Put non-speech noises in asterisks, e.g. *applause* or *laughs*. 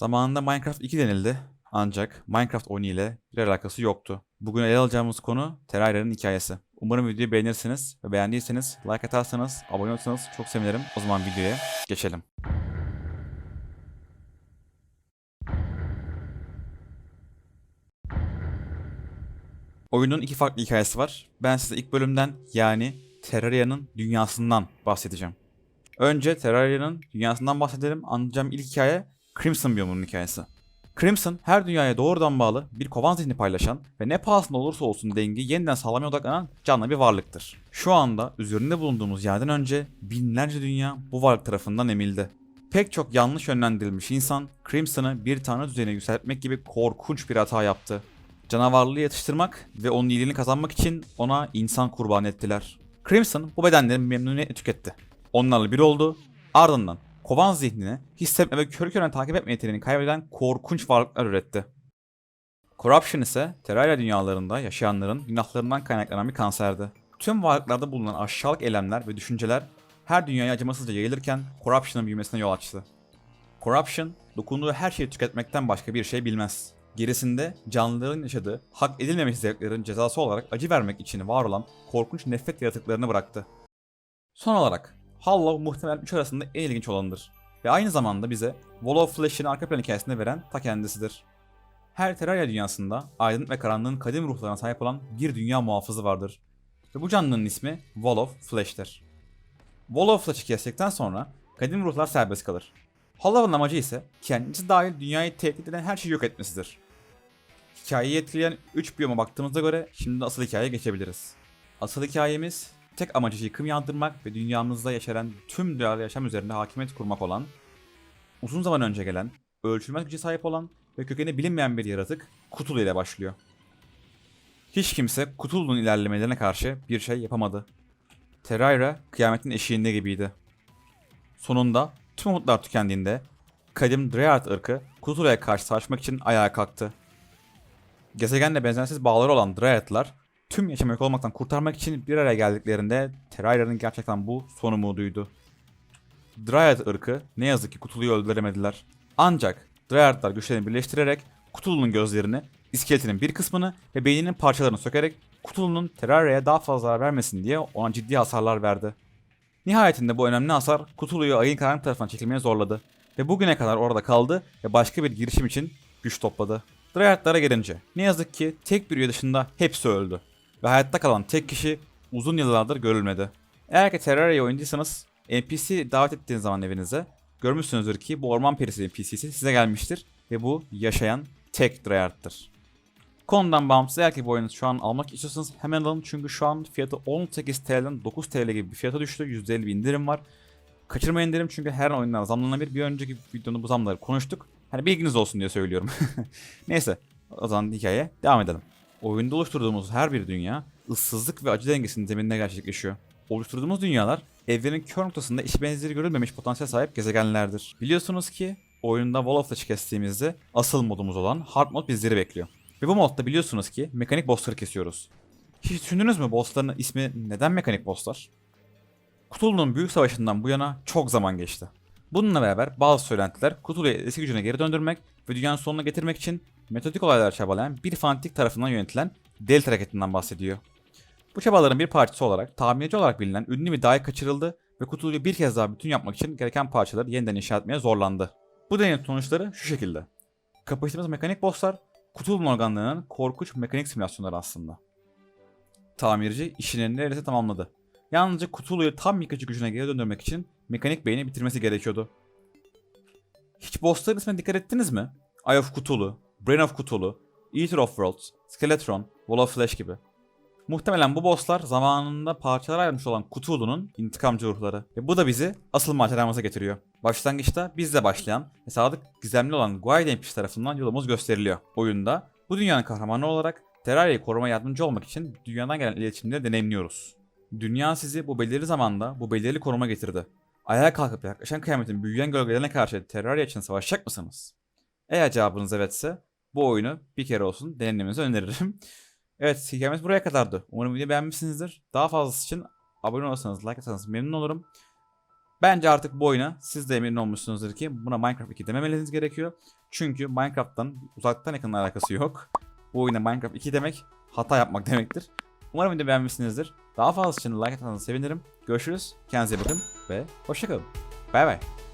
Zamanında Minecraft 2 denildi ancak Minecraft oyunu ile bir alakası yoktu. Bugün ele alacağımız konu Terraria'nın hikayesi. Umarım videoyu beğenirsiniz ve beğendiyseniz like atarsanız, abone olursanız çok sevinirim. O zaman videoya geçelim. Oyunun iki farklı hikayesi var. Ben size ilk bölümden yani Terraria'nın dünyasından bahsedeceğim. Önce Terraria'nın dünyasından bahsedelim. Anlatacağım ilk hikaye Crimson biyomunun hikayesi. Crimson her dünyaya doğrudan bağlı bir kovan zihni paylaşan ve ne pahasına olursa olsun dengeyi yeniden sağlamaya odaklanan canlı bir varlıktır. Şu anda üzerinde bulunduğumuz yerden önce binlerce dünya bu varlık tarafından emildi. Pek çok yanlış yönlendirilmiş insan Crimson'ı bir tanrı düzeyine yükseltmek gibi korkunç bir hata yaptı. Canavarlığı yatıştırmak ve onun iyiliğini kazanmak için ona insan kurban ettiler. Crimson bu bedenleri memnuniyetle tüketti. Onlarla bir oldu. Ardından kovan zihnini hissetme ve körü körüne takip etme yeteneğini kaybeden korkunç varlıklar üretti. Corruption ise Terraria dünyalarında yaşayanların günahlarından kaynaklanan bir kanserdi. Tüm varlıklarda bulunan aşağılık eylemler ve düşünceler her dünyaya acımasızca yayılırken Corruption'ın büyümesine yol açtı. Corruption, dokunduğu her şeyi tüketmekten başka bir şey bilmez. Gerisinde canlıların yaşadığı hak edilmemiş zevklerin cezası olarak acı vermek için var olan korkunç nefret yaratıklarını bıraktı. Son olarak Hollow muhtemelen üç arasında en ilginç olanıdır. Ve aynı zamanda bize Wall of Flash'in arka plan hikayesini veren ta kendisidir. Her Terraria dünyasında aydınlık ve karanlığın kadim ruhlarına sahip olan bir dünya muhafızı vardır. Ve bu canlının ismi Wall of Flash'tir. Wall of Flash'ı kestikten sonra kadim ruhlar serbest kalır. Hollow'un amacı ise kendisi dahil dünyayı tehdit eden her şeyi yok etmesidir. Hikayeyi etkileyen 3 biyoma baktığımızda göre şimdi asıl hikayeye geçebiliriz. Asıl hikayemiz tek amacı yıkım yağdırmak ve dünyamızda yaşayan tüm duyarlı yaşam üzerinde hakimiyet kurmak olan, uzun zaman önce gelen, ölçülmez güce sahip olan ve kökeni bilinmeyen bir yaratık Cthulhu ile başlıyor. Hiç kimse Cthulhu'nun ilerlemelerine karşı bir şey yapamadı. Terraria kıyametin eşiğinde gibiydi. Sonunda tüm umutlar tükendiğinde kadim Dreyard ırkı Cthulhu'ya karşı savaşmak için ayağa kalktı. Gezegenle benzersiz bağları olan Dryad'lar tüm yaşamı yok olmaktan kurtarmak için bir araya geldiklerinde Terraria'nın gerçekten bu son umuduydu. Dryad ırkı ne yazık ki Cthulhu'yu öldüremediler. Ancak Dryad'lar güçlerini birleştirerek Cthulhu'nun gözlerini, iskeletinin bir kısmını ve beyninin parçalarını sökerek Cthulhu'nun Terraria'ya daha fazla zarar vermesin diye ona ciddi hasarlar verdi. Nihayetinde bu önemli hasar Cthulhu'yu ayın karanlık tarafından çekilmeye zorladı ve bugüne kadar orada kaldı ve başka bir girişim için güç topladı. Dryad'lara gelince ne yazık ki tek bir üye dışında hepsi öldü ve hayatta kalan tek kişi uzun yıllardır görülmedi. Eğer ki Terraria oynadıysanız NPC davet ettiğiniz zaman evinize görmüşsünüzdür ki bu orman perisi NPC'si size gelmiştir ve bu yaşayan tek Dryad'dır. Konudan bağımsız eğer ki bu oyunu şu an almak istiyorsanız hemen alın çünkü şu an fiyatı 18 TL'den 9 TL gibi bir fiyata düştü. %50 bir indirim var. Kaçırmayın derim çünkü her oyunlar zamlanabilir. Bir önceki videonun bu zamları konuştuk. Hani bilginiz olsun diye söylüyorum. *laughs* Neyse o zaman hikayeye devam edelim. Oyunda oluşturduğumuz her bir dünya ıssızlık ve acı dengesinin zemininde gerçekleşiyor. Oluşturduğumuz dünyalar evrenin kör noktasında eş benzeri görülmemiş potansiyel sahip gezegenlerdir. Biliyorsunuz ki oyunda Wall of Flash'ı kestiğimizde asıl modumuz olan Hard Mode bizleri bekliyor. Ve bu modda biliyorsunuz ki mekanik bossları kesiyoruz. Hiç düşündünüz mü bossların ismi neden mekanik bosslar? Cthulhu'nun büyük savaşından bu yana çok zaman geçti. Bununla beraber bazı söylentiler Cthulhu'yu eski gücüne geri döndürmek ve dünyanın sonuna getirmek için metodik olaylar çabalayan bir fanatik tarafından yönetilen Delta hareketinden bahsediyor. Bu çabaların bir parçası olarak tahminci olarak bilinen ünlü bir dahi kaçırıldı ve Cthulhu'yu bir kez daha bütün yapmak için gereken parçaları yeniden inşa etmeye zorlandı. Bu deneyin sonuçları şu şekilde. Kapıştığımız mekanik bosslar Cthulhu'nun organlarının korkunç mekanik simülasyonları aslında. Tamirci işini neredeyse tamamladı. Yalnızca Cthulhu'yu tam yıkıcı gücüne geri döndürmek için mekanik beyni bitirmesi gerekiyordu. Hiç bossların ismine dikkat ettiniz mi? Eye of Cthulhu, Brain of Cthulhu, Eater of Worlds, Skeletron, Wall of Flesh gibi. Muhtemelen bu bosslar zamanında parçalara ayrılmış olan Cthulhu'nun intikamcı ruhları. Ve bu da bizi asıl maceramıza getiriyor. Başlangıçta bizle başlayan ve sadık gizemli olan NPC tarafından yolumuz gösteriliyor. Oyunda bu dünyanın kahramanı olarak Terraria'yı korumaya yardımcı olmak için dünyadan gelen iletişimleri deneyimliyoruz. Dünya sizi bu belirli zamanda bu belirli konuma getirdi. Ayağa kalkıp yaklaşan kıyametin büyüyen gölgelerine karşı Terraria için savaşacak mısınız? Eğer cevabınız evetse bu oyunu bir kere olsun denemenizi öneririm. *laughs* evet hikayemiz buraya kadardı. Umarım videoyu beğenmişsinizdir. Daha fazlası için abone olursanız, like atarsanız memnun olurum. Bence artık bu oyuna siz de emin olmuşsunuzdur ki buna Minecraft 2 dememeniz gerekiyor. Çünkü Minecraft'tan uzaktan yakın alakası yok. Bu oyuna Minecraft 2 demek hata yapmak demektir. Umarım video beğenmişsinizdir. Daha fazla için like atarsanız sevinirim. Görüşürüz. Kendinize bakın ve hoşçakalın. Bay bay.